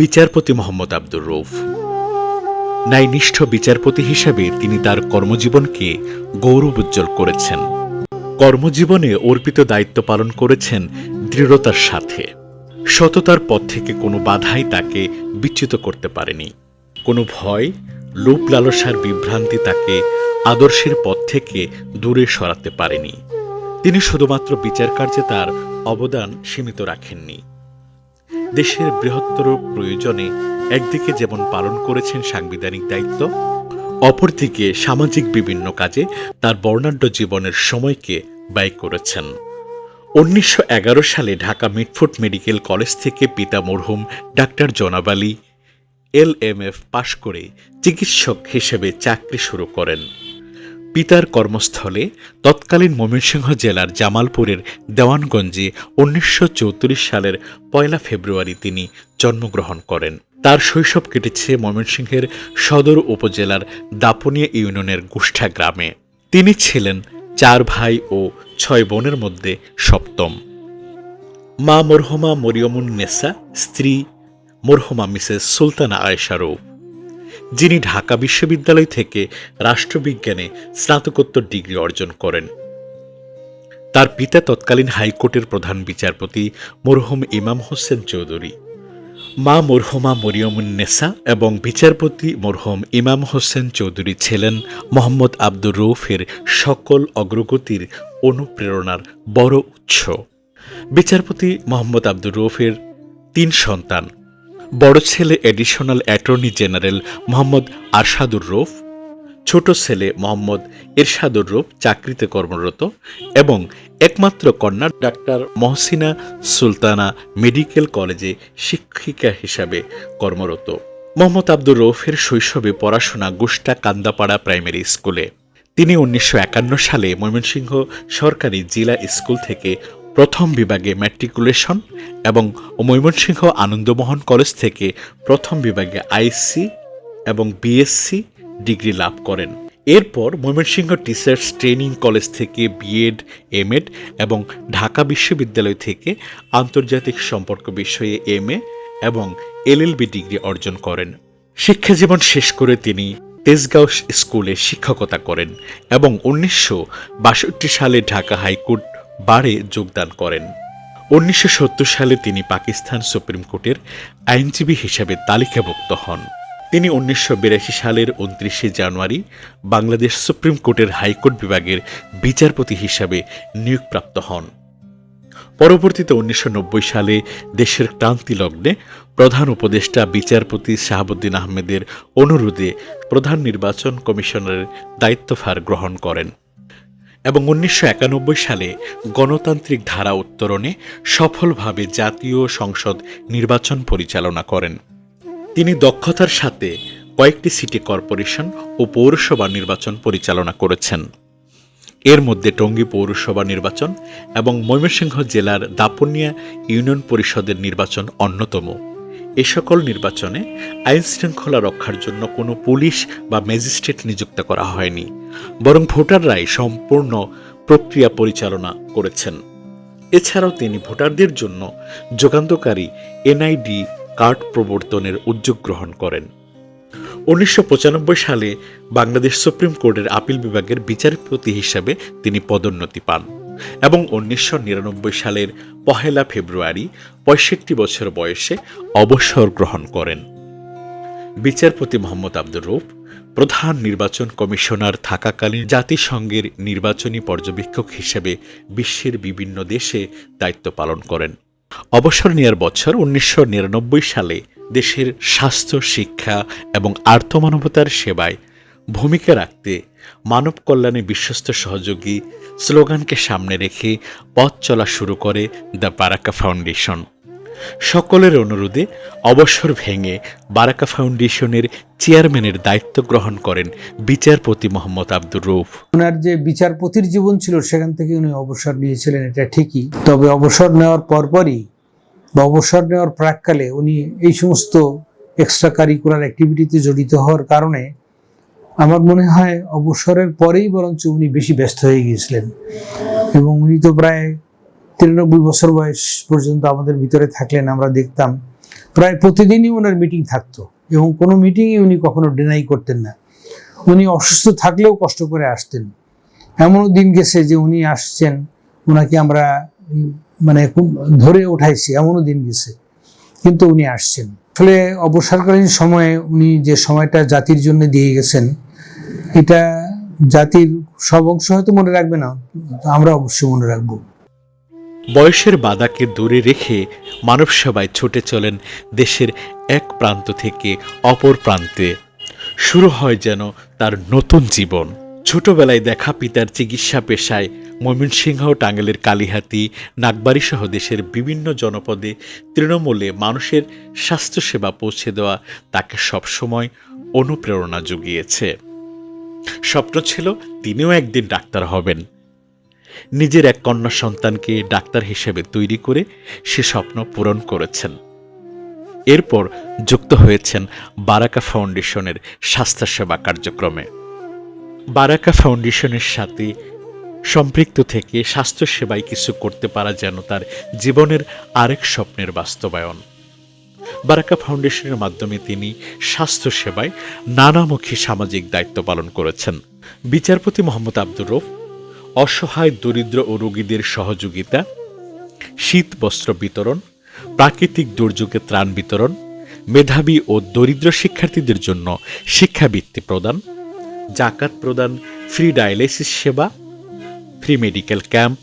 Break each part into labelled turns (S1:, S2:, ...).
S1: বিচারপতি মোহাম্মদ আব্দুর রৌফ ন্যায়নিষ্ঠ বিচারপতি হিসেবে তিনি তার কর্মজীবনকে গৌরব উজ্জ্বল করেছেন। কর্মজীবনে অর্পিত দায়িত্ব পালন করেছেন দৃঢ়তার সাথে। সততার পথ থেকে কোনো বাধাই তাকে বিচ্যুত করতে পারেনি। কোনো ভয়, লোভ লালসার বিভ্রান্তি তাকে আদর্শের পথ থেকে দূরে সরাতে পারেনি। তিনি শুধুমাত্র বিচার কার্যে তার অবদান সীমিত রাখেননি। দেশের বৃহত্তর প্রয়োজনে একদিকে যেমন পালন করেছেন সাংবিধানিক দায়িত্ব, অপরদিকে সামাজিক বিভিন্ন কাজে তার বর্ণাঢ্য জীবনের সময়কে ব্যয় করেছেন। উনিশশো এগারো সালে ঢাকা মিটফুট মেডিকেল কলেজ থেকে পিতা মরহুম ডাক্তার জনাব আলী এল এম এফ পাশ করে চিকিৎসক হিসেবে চাকরি শুরু করেন। পিতার কর্মস্থলে তৎকালীন ময়মনসিংহ জেলার জামালপুরের দেওয়ানগঞ্জে উনিশশো চৌত্রিশ সালের পয়লা ফেব্রুয়ারি তিনি জন্মগ্রহণ করেন। তার শৈশব কেটেছে ময়মনসিংহের সদর উপজেলার দাপনিয়া ইউনিয়নের গুষ্ঠা গ্রামে। তিনি ছিলেন চার ভাই ও ছয় বোনের মধ্যে সপ্তম। মা মরহমা মরিয়মুন নেসা, স্ত্রী মরহমা মিসেস সুলতানা আয়েশারৌফ যিনি ঢাকা বিশ্ববিদ্যালয় থেকে রাষ্ট্রবিজ্ঞানে স্নাতকোত্তর ডিগ্রি অর্জন করেন। তার পিতা তৎকালীন হাইকোর্টের প্রধান বিচারপতি মরহুম ইমাম হোসেন চৌধুরী। মা মরহুমা মরিয়মুন্নেসা এবং বিচারপতি মরহুম ইমাম হোসেন চৌধুরী ছিলেন মোহাম্মদ আব্দুর রৌফের সকল অগ্রগতির অনুপ্রেরণার বড় উৎস। বিচারপতি মোহাম্মদ আব্দুর রৌফের তিন সন্তান। বড় ছেলে additional attorney general Mohammad Arshadur Rouf, ছোট ছেলে মোহাম্মদ এরশাদুর রৌফ চাকরিতে কর্মরত এবং একমাত্র কন্যা ডাক্তার মহসিনা সুলতানা মেডিকেল কলেজে শিক্ষিকা হিসাবে কর্মরত। মোহাম্মদ আব্দুর রৌফের শৈশবে পড়াশোনা গুষ্টা কান্দাপাড়া প্রাইমারি স্কুলে। তিনি উনিশশো একান্ন সালে ময়মনসিংহ সরকারি জেলা স্কুল থেকে প্রথম বিভাগে ম্যাট্রিকুলেশন এবং ময়মনসিংহ আনন্দমোহন কলেজ থেকে প্রথম বিভাগে আইসি এবং বিএসসি ডিগ্রি লাভ করেন। এরপর ময়মনসিংহ টিচার্স ট্রেনিং কলেজ থেকে বিএড এমএড এবং ঢাকা বিশ্ববিদ্যালয় থেকে আন্তর্জাতিক সম্পর্ক বিষয়ে এমএ এবং এলএলবি ডিগ্রি অর্জন করেন। শিক্ষাজীবন শেষ করে তিনি তেজগাঁও স্কুলে শিক্ষকতা করেন এবং উনিশশো বাষট্টি সালে ঢাকা হাইকোর্ট বারে যোগদান করেন। উনিশশো সত্তর সালে তিনি পাকিস্তান সুপ্রিম কোর্টের আইনজীবী হিসাবে তালিকাভুক্ত হন। তিনি উনিশশো বিরাশি সালের উনত্রিশে জানুয়ারি বাংলাদেশ সুপ্রিম কোর্টের হাইকোর্ট বিভাগের বিচারপতি হিসাবে নিয়োগপ্রাপ্ত হন। পরবর্তীতে উনিশশো নব্বই সালে দেশের ক্রান্তি লগ্নে প্রধান উপদেষ্টা বিচারপতি শাহাবুদ্দিন আহমেদের অনুরোধে প্রধান নির্বাচন কমিশনারের দায়িত্বভার গ্রহণ করেন। এবং উনিশশো একানব্বই সালে গণতান্ত্রিক ধারা উত্তরণে সফলভাবে জাতীয় সংসদ নির্বাচন পরিচালনা করেন। তিনি দক্ষতার সাথে কয়েকটি সিটি কর্পোরেশন ও পৌরসভা নির্বাচন পরিচালনা করেছেন। এর মধ্যে টঙ্গী পৌরসভা নির্বাচন এবং ময়মনসিংহ জেলার দাপনিয়া ইউনিয়ন পরিষদের নির্বাচন অন্যতম। এ সকল নির্বাচনে আইন শৃঙ্খলা রক্ষার জন্য কোনো পুলিশ বা ম্যাজিস্ট্রেট নিযুক্ত করা হয়নি, বরং ভোটাররাই সম্পূর্ণ প্রক্রিয়া পরিচালনা করেছেন। এছাড়াও তিনি ভোটারদের জন্য যুগান্তকারী এনআইডি কার্ড প্রবর্তনের উদ্যোগ গ্রহণ করেন। উনিশশো পঁচানব্বই সালে বাংলাদেশ সুপ্রিম কোর্টের আপিল বিভাগের বিচারপতি হিসাবে তিনি পদোন্নতি পান। এবং উনিশশো নিরানব্বই সালের পহেলা ফেব্রুয়ারি পঁয়ষট্টি বছর বয়সে অবসর গ্রহণ করেন। বিচারপতি মোহাম্মদ আব্দুর রৌফ প্রধান নির্বাচন কমিশনার থাকাকালীন জাতিসংঘের নির্বাচনী পর্যবেক্ষক হিসেবে বিশ্বের বিভিন্ন দেশে দায়িত্ব পালন করেন। অবসর নেয়ার বছর উনিশশো নিরানব্বই সালে দেশের স্বাস্থ্য, শিক্ষা এবং আর্থমানবতার সেবায় ভূমিকা রাখতে মানব কল্যাণে বিশ্বস্ত সহযোগী স্লোগানকে সামনে রেখে পথ চলা শুরু করে দ্য বারাকা ফাউন্ডেশন। সকলের অনুরোধে অবসর ভেঙে বারাকা ফাউন্ডেশনের চেয়ারম্যানের দায়িত্ব গ্রহণ করেন বিচারপতি মোহাম্মদ আব্দুর রৌফ
S2: ওনার যে বিচারপতির জীবন ছিল, সেখান থেকে উনি অবসর নিয়েছিলেন, এটা ঠিকই। তবে অবসর নেওয়ার পরপরই বা অবসর নেওয়ার প্রাককালে উনি এই সমস্ত এক্সট্রা কারিকুলার অ্যাক্টিভিটিতে জড়িত হওয়ার কারণে আমার মনে হয় অবসরের পরেই বরঞ্চ উনি বেশি ব্যস্ত হয়ে গিয়েছিলেন। এবং উনি তো প্রায় তিরানব্বই বছর বয়স পর্যন্ত আমাদের ভিতরে থাকলেন, আমরা দেখতাম। প্রায় প্রতিদিনই ওনার মিটিং থাকতো এবং কোনো মিটিংই উনি কখনো ডিনাই করতেন না। উনি অসুস্থ থাকলেও কষ্ট করে আসতেন। এমনও দিন গেছে যে উনি আসছেন ওনাকে আমরা মানে ধরে উঠাইছি, এমনও দিন গেছে। কিন্তু উনি আসছেন। ফলে অবসরকালীন সময়ে উনি যে সময়টা জাতির জন্য দিয়ে গেছেন, এটা জাতির সব অংশ হয়তো মনে রাখবে না আমরা অবশ্যই মনে রাখব।
S1: বয়সের বাধাকে দূরে রেখে মানব সেবায় ছুটে চলেন দেশের এক প্রান্ত থেকে অপর প্রান্তে। শুরু হয় যেন তার নতুন জীবন। ছোটবেলায় দেখা পিতার চিকিৎসা পেশায় ময়মনসিংহ টাঙ্গাইলের কালিহাতি নাগবাড়ি সহ দেশের বিভিন্ন জনপদে তৃণমূলে মানুষের স্বাস্থ্যসেবা পৌঁছে দেওয়া তাকে সবসময় অনুপ্রেরণা জুগিয়েছে। স্বপ্ন ছিল তিনিও একদিন ডাক্তার হবেন। নিজের এক কন্যা সন্তানকে ডাক্তার হিসেবে তৈরি করে সে স্বপ্ন পূরণ করেছেন। এরপর যুক্ত হয়েছেন বারাকা ফাউন্ডেশনের স্বাস্থ্যসেবা কার্যক্রমে। বারাকা ফাউন্ডেশনের সাথে সম্পৃক্ত থেকে স্বাস্থ্যসেবায় কিছু করতে পারা যেন তার জীবনের আরেক স্বপ্নের বাস্তবায়ন। বারাকা ফাউন্ডেশনের মাধ্যমে তিনি স্বাস্থ্যসেবায় নানামুখী সামাজিক দায়িত্ব পালন করেছেন। বিচারপতি মোহাম্মদ আব্দুর রৌফ অসহায়, দরিদ্র ও রোগীদের সহযোগিতা, শীত বস্ত্র বিতরণ, প্রাকৃতিক দুর্যোগে ত্রাণ বিতরণ, মেধাবী ও দরিদ্র শিক্ষার্থীদের জন্য শিক্ষাবৃত্তি প্রদান জাকাত প্রদান ফ্রি ডায়ালিসিস সেবা free medical camp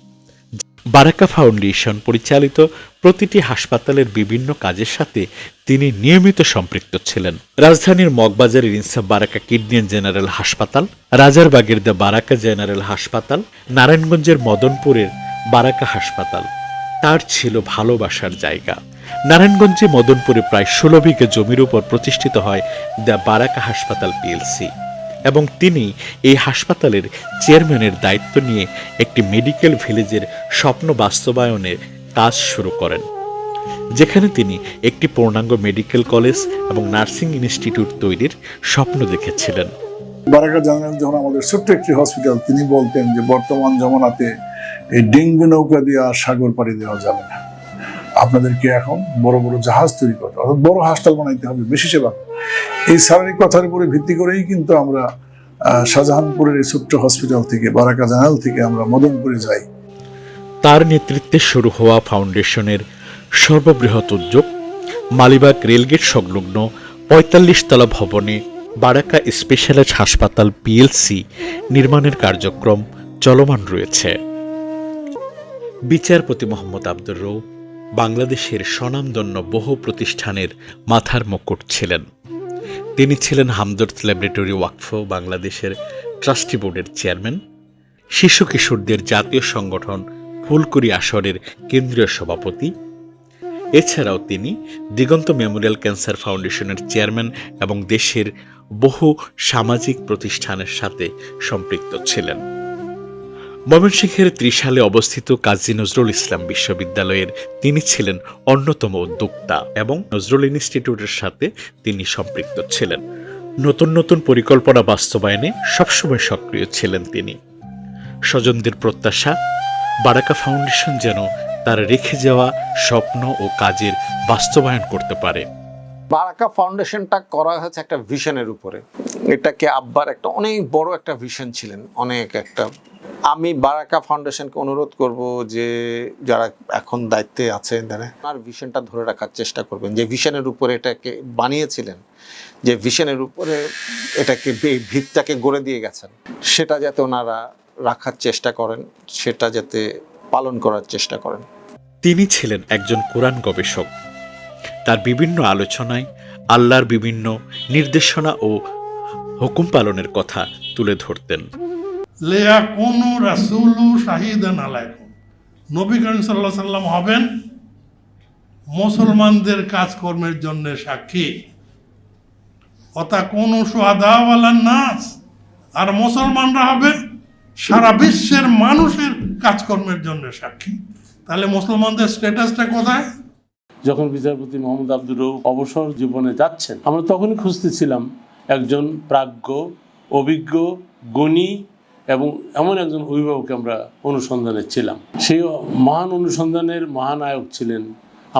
S1: Baraka foundation পরিচালিত প্রতিটি হাসপাতালের বিভিন্ন কাজের সাথে তিনি নিয়মিত সম্পৃক্ত ছিলেন। রাজধানীর মগবাজারের ইনসাফ বারাকা কিডনি জেনারেল হাসপাতাল, রাজারবাগের দ্য বারাকা জেনারেল হাসপাতাল, নারায়ণগঞ্জের মদনপুরের বারাকা হাসপাতাল। তার ছিল ভালোবাসার জায়গা। নারায়ণগঞ্জে মদনপুরে প্রায় ষোলো বিঘা জমির উপর প্রতিষ্ঠিত হয় দ্য বারাকা হাসপাতাল পিএলসি। এবং তিনি এই হাসপাতালের চেয়ারম্যানের দায়িত্ব নিয়ে একটি মেডিকেল ভিলেজের স্বপ্ন বাস্তবায়নের কাজ শুরু করেন। যেখানে তিনি একটি পূর্ণাঙ্গ মেডিকেল কলেজ এবং নার্সিং ইনস্টিটিউট তৈরির স্বপ্ন দেখেছিলেন।
S3: বারাকা জেনারেল যখন আমাদের ছোট্ট একটি হসপিটাল তিনি বলতেন যে বর্তমান জমানাতে এই ডেঙ্গু নৌকা দিয়ে আর সাগর পাড়ি দেওয়া যাবে না। আপনাদেরকে এখন বড় বড় জাহাজ তৈরি করতে অর্থাৎ বড় হাসপাতাল বানাইতে হবে, বেশি সেবা। এই শারীরিক কথার উপরে ভিত্তি করেই কিন্তু আমরা শাহজাহানপুরের এই ছোট্ট হসপিটাল থেকে, বারাকা জেনারেল থেকে আমরা মদনপুরে যাই।
S1: তার নেতৃত্বে শুরু হওয়া ফাউন্ডেশনের সর্ববৃহৎ উদ্যোগ, মালিবাগ রেলগেট সংলগ্ন পঁয়তাল্লিশ তলা ভবনে বারাকা স্পেশালাইজ হাসপাতাল পিএলসি নির্মাণের কার্যক্রম চলমান রয়েছে। বিচারপতি মোহাম্মদ আব্দুর রৌ বাংলাদেশের স্বনামধন্য বহু প্রতিষ্ঠানের মাথার মুকুট ছিলেন। তিনি ছিলেন হামদর্দ ল্যাবরেটরি ওয়াকফ বাংলাদেশের ট্রাস্টি বোর্ডের চেয়ারম্যান। শিশু কিশোরদের জাতীয় সংগঠন ফুলকুড়ি আসরের কেন্দ্রীয় সভাপতি। এছাড়াও তিনি দিগন্ত মেমোরিয়াল ক্যান্সার ফাউন্ডেশনের চেয়ারম্যান এবং দেশের বহু সামাজিক প্রতিষ্ঠানের সাথে সম্পৃক্ত ছিলেন। ময়মনসিংহের ত্রিশালে অবস্থিত কাজী নজরুল ইসলাম বিশ্ববিদ্যালয়ের তিনি ছিলেন অন্যতম উদ্যোক্তা এবং নজরুল ইনস্টিটিউটের সাথে তিনি সম্পৃক্ত ছিলেন। নতুন নতুন পরিকল্পনা বাস্তবায়নে সবসময় সক্রিয় ছিলেন তিনি। স্বজনদের প্রত্যাশা, বারাকা ফাউন্ডেশন যেন তার রেখে যাওয়া স্বপ্ন ও কাজের বাস্তবায়ন করতে পারে।
S4: বারাকা ফাউন্ডেশনটা করা হয়েছে একটা ভিশনের উপরে। এটাকে আব্বার একটা অনেক বড় একটা ভিশন ছিলেন, অনেক একটা আমি বারাকা ফাউন্ডেশনকে অনুরোধ করব যে যারা এখন দায়িত্বে আছেন তারা আর ভিশনটা ধরে রাখার চেষ্টা করবেন। যে ভিশনের উপরে এটাকে বানিয়েছিলেন, যে ভিশনের উপরে এটাকে ভিতটাকে গড়ে দিয়ে গেছেন, সেটা যাতে ওনারা রাখার চেষ্টা করেন, সেটা যাতে পালন করার চেষ্টা করেন।
S1: তিনি ছিলেন একজন কোরআন গবেষক। তার বিভিন্ন আলোচনায় আল্লাহর বিভিন্ন নির্দেশনা ও হুকুম পালনের কথা তুলে ধরতেন।
S5: লেয়া কোনু রাসুলু শাহিদান আলাইকুম। নবী করিম সাল্লাহ সাল্লাম হবেন মুসলমানদের কাজকর্মের জন্য সাক্ষী। অতা কোন সোহাদাওয়ালার নাচ আর মুসলমানরা হবে সারা বিশ্বের মানুষের কাজকর্মের জন্য সাক্ষী। তাহলে মুসলমানদের স্ট্যাটাসটা কোথায়?
S6: যখন বিচারপতি মোহাম্মদ আব্দুর অবসর জীবনে যাচ্ছেন, আমরা তখনই খুঁজতেছিলাম একজন প্রাজ্ঞ, অভিজ্ঞ, গুণী এবং এমন একজন অভিভাবক আমরা অনুসন্ধানে ছিলাম। সেই মহান অনুসন্ধানের মহানায়ক ছিলেন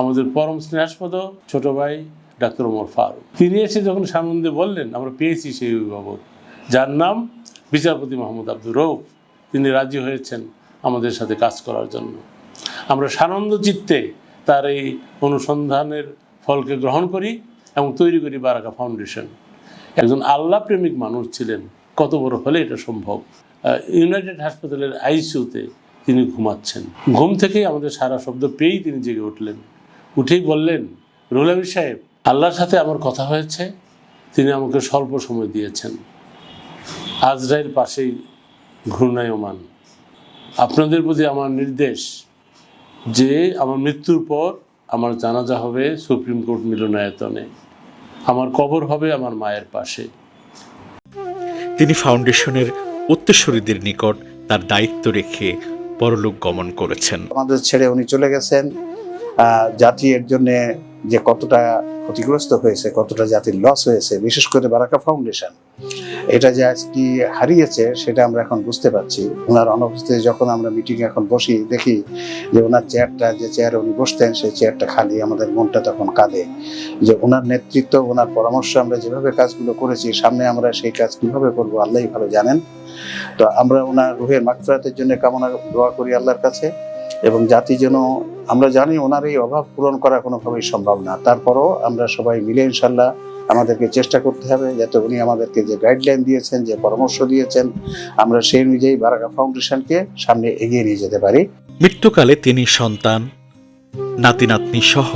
S6: আমাদের পরম স্নেহাস্পদ ছোট ভাই ডাক্তার ওমর ফারুক। তিনি এসে যখন সানন্দে বললেন, আমরা পেয়েছি সেই অভিভাবক, যার নাম বিচারপতি মোহাম্মদ আব্দুর রৌফ তিনি রাজি হয়েছেন আমাদের সাথে কাজ করার জন্য। আমরা সানন্দ চিত্তে তার এই অনুসন্ধানের ফলকে গ্রহণ করি এবং তৈরি করি বারাকা ফাউন্ডেশন। একজন আল্লাহ প্রেমিক মানুষ ছিলেন। কত বড় হলে এটা সম্ভব? ইউনাইটেড হাসপাতালের আইসিউতে তিনি ঘুমাচ্ছেন। ঘুম থেকেই আমাদের সারা শব্দ পেয়েই তিনি জেগে উঠলেন। উঠেই বললেন রুলামি সাহেব, আল্লাহর সাথে আমার কথা হয়েছে। তিনি আমাকে স্বল্প সময় দিয়েছেন। আজরাইল পাশেই ঘূর্ণায়মান। আপনাদের প্রতি আমার নির্দেশ যে আমার মৃত্যুর পর আমার জানাজা হবে সুপ্রিম কোর্ট মিলনায়তনে। আমার কবর হবে আমার মায়ের পাশে।
S1: তিনি ফাউন্ডেশনের উত্তরসূরিদের নিকট তার দায়িত্ব রেখে পরলোক গমন করেছেন।
S7: আমাদের ছেড়ে উনি চলে গেছেন। জাতির জন্য যে কতটা ক্ষতিগ্রস্ত হয়েছে, কতটা জাতির লস হয়েছে, বিশেষ করে বারাকা ফাউন্ডেশন এটা যে আজকে হারিয়েছে, সেটা আমরা এখন বুঝতে পারছি। ওনার অনুপস্থিতি যখন আমরা মিটিং এখন বসি, দেখি যে ওনার চেয়ারটা যে চেয়ারে উনি বসতেন, সেই চেয়ারটা খালি আমাদের মনটা তখন কাঁদে। যে ওনার নেতৃত্ব, ওনার পরামর্শ আমরা যেভাবে কাজগুলো করেছি, সামনে আমরা সেই কাজ কীভাবে করব, আল্লাহ ভালো জানেন। তো আমরা ওনার রুহের মাকফরাতের জন্য কামনা, দোয়া করি আল্লাহর কাছে। এবং জাতি যেন আমরা জানি ওনার এই অভাব পূরণ করা কোনোভাবেই সম্ভব না। তারপরও আমরা সবাই মিলে ইনশাল্লাহ আমাদেরকে চেষ্টা করতে হবে যাতে উনি আমাদেরকে যে গাইডলাইন দিয়েছেন, যে পরামর্শ দিয়েছেন, আমরা সেই অনুযায়ী বারাকা ফাউন্ডেশনকে সামনে এগিয়ে নিয়ে যেতে পারি।
S1: মৃত্যুকালে তিনি সন্তান নাতি নাতনি সহ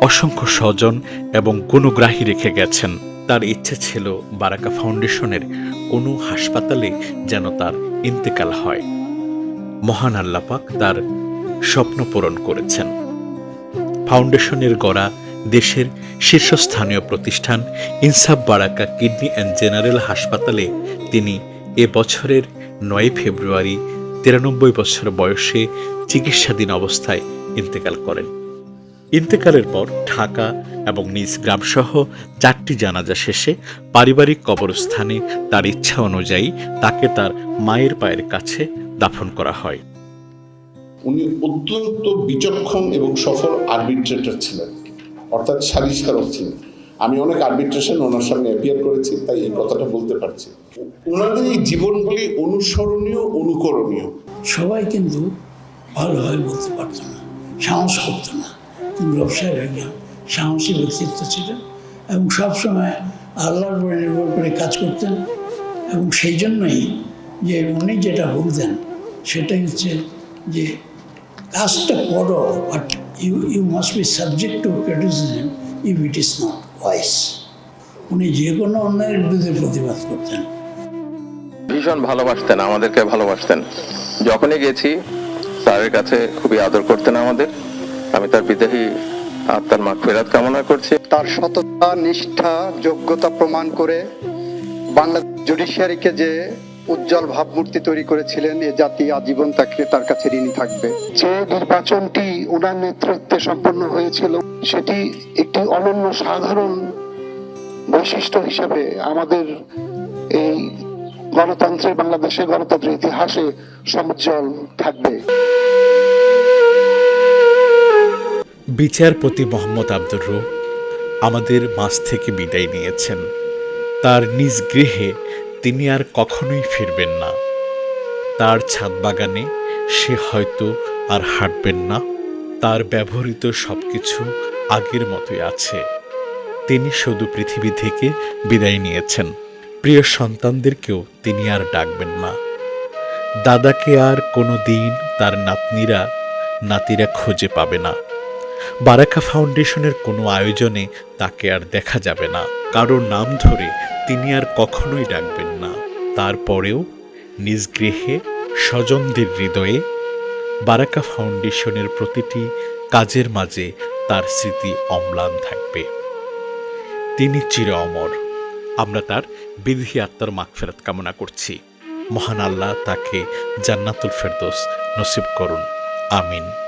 S1: অসংখ্য স্বজন এবং গুণগ্রাহী রেখে গেছেন। তার ইচ্ছে ছিল বারাকা ফাউন্ডেশনের কোনো হাসপাতালে যেন তার ইন্তেকাল হয়। মহান আল্লাপাক তার স্বপ্ন পূরণ করেছেন। ফাউন্ডেশনের গড়া দেশের শীর্ষস্থানীয় প্রতিষ্ঠান ইনসাফ বারাকা কিডনি অ্যান্ড জেনারেল হাসপাতালে তিনি এ বছরের নয় ফেব্রুয়ারি তিরানব্বই বছর বয়সে চিকিৎসাধীন অবস্থায় ইন্তেকাল করেন। ইন্তেকালের পর ঢাকা এবং নিজ গ্রামসহ চারটি জানাজা শেষে পারিবারিক কবরস্থানে তার ইচ্ছা অনুযায়ী তাকে তার মায়ের পায়ের কাছে দাফন করা হয়।
S8: উনি অত্যন্ত বিচক্ষণ এবং সফল আরবিট্রেটর ছিলেন, অর্থাৎ সালিশকারক ছিলেন। আমি অনেক আরবিট্রেশন ওনার সামনে অ্যাপিয়ার করেছি, তাই এই কথাটা বলতে পারছি। ওনাদের এই জীবনগুলি অনুসরণীয়, অনুকরণীয়?
S9: সবাই কিন্তু ভালোভাবে বলতে পারতো না, সাহস করতো না। কিন্তু ব্যবসায় একজন সাহসী ব্যক্তিত্ব ছিলেন এবং সবসময় আল্লাহর উপরে নির্ভর করে কাজ করতেন। এবং সেই জন্যই যে উনি যেটা বলতেন, সেটাই হচ্ছে যে কাজটা করো but you you must be subject to criticism if it is not wise উনি যে কোনো অন্যায়ের বিরুদ্ধে প্রতিবাদ করতেন।
S10: ভীষণ ভালোবাসতেন আমাদেরকে ভালোবাসতেন। যখনই গেছি স্যারের কাছে খুবই আদর করতেন আমাদের। আমি তার বিদেহী আত্মার মাগ ফেরাত কামনা করছি।
S11: তার সততা নিষ্ঠা যোগ্যতা প্রমাণ করে বাংলা জুডিশিয়ারিকে যে উজ্জ্বল ভাবমূর্তি তৈরি করেছিলেন এ জাতি আজীবন তাকে তার কাছে ঋণী থাকবে। যে নির্বাচনটি ওনার নেতৃত্বে সম্পন্ন হয়েছিল সেটি একটি অনন্য সাধারণ বৈশিষ্ট্য হিসেবে আমাদের এই গণতন্ত্রের বাংলাদেশের গণতন্ত্রের ইতিহাসে সমুজ্জ্বল থাকবে।
S1: বিচারপতি মোহাম্মদ আব্দুর রূপ আমাদের মাঝ থেকে বিদায় নিয়েছেন। তার নিজ গৃহে তিনি আর কখনোই ফিরবেন না। তার ছাদ বাগানে সে হয়তো আর হাঁটবেন না। তার ব্যবহৃত সবকিছু আগের মতোই আছে। তিনি শুধু পৃথিবী থেকে বিদায় নিয়েছেন। প্রিয় সন্তানদেরকেও তিনি আর ডাকবেন না। দাদাকে আর কোনো দিন তার নাতনিরা, নাতিরা খুঁজে পাবে না। বারাকা ফাউন্ডেশনের কোনো আয়োজনে তাকে আর দেখা যাবে না। কারোর নাম ধরে তিনি আর কখনোই ডাকবেন না। তারপরেও নিজ গৃহে স্বজনদের হৃদয়ে বারাকা ফাউন্ডেশনের প্রতিটি কাজের মাঝে তার স্মৃতি অম্লান থাকবে। তিনি চির অমর। আমরা তার বিধি আত্মার মাগফেরাত কামনা করছি। মহান আল্লাহ তাকে জান্নাতুল ফেরদোস নসিব করুন। আমিন।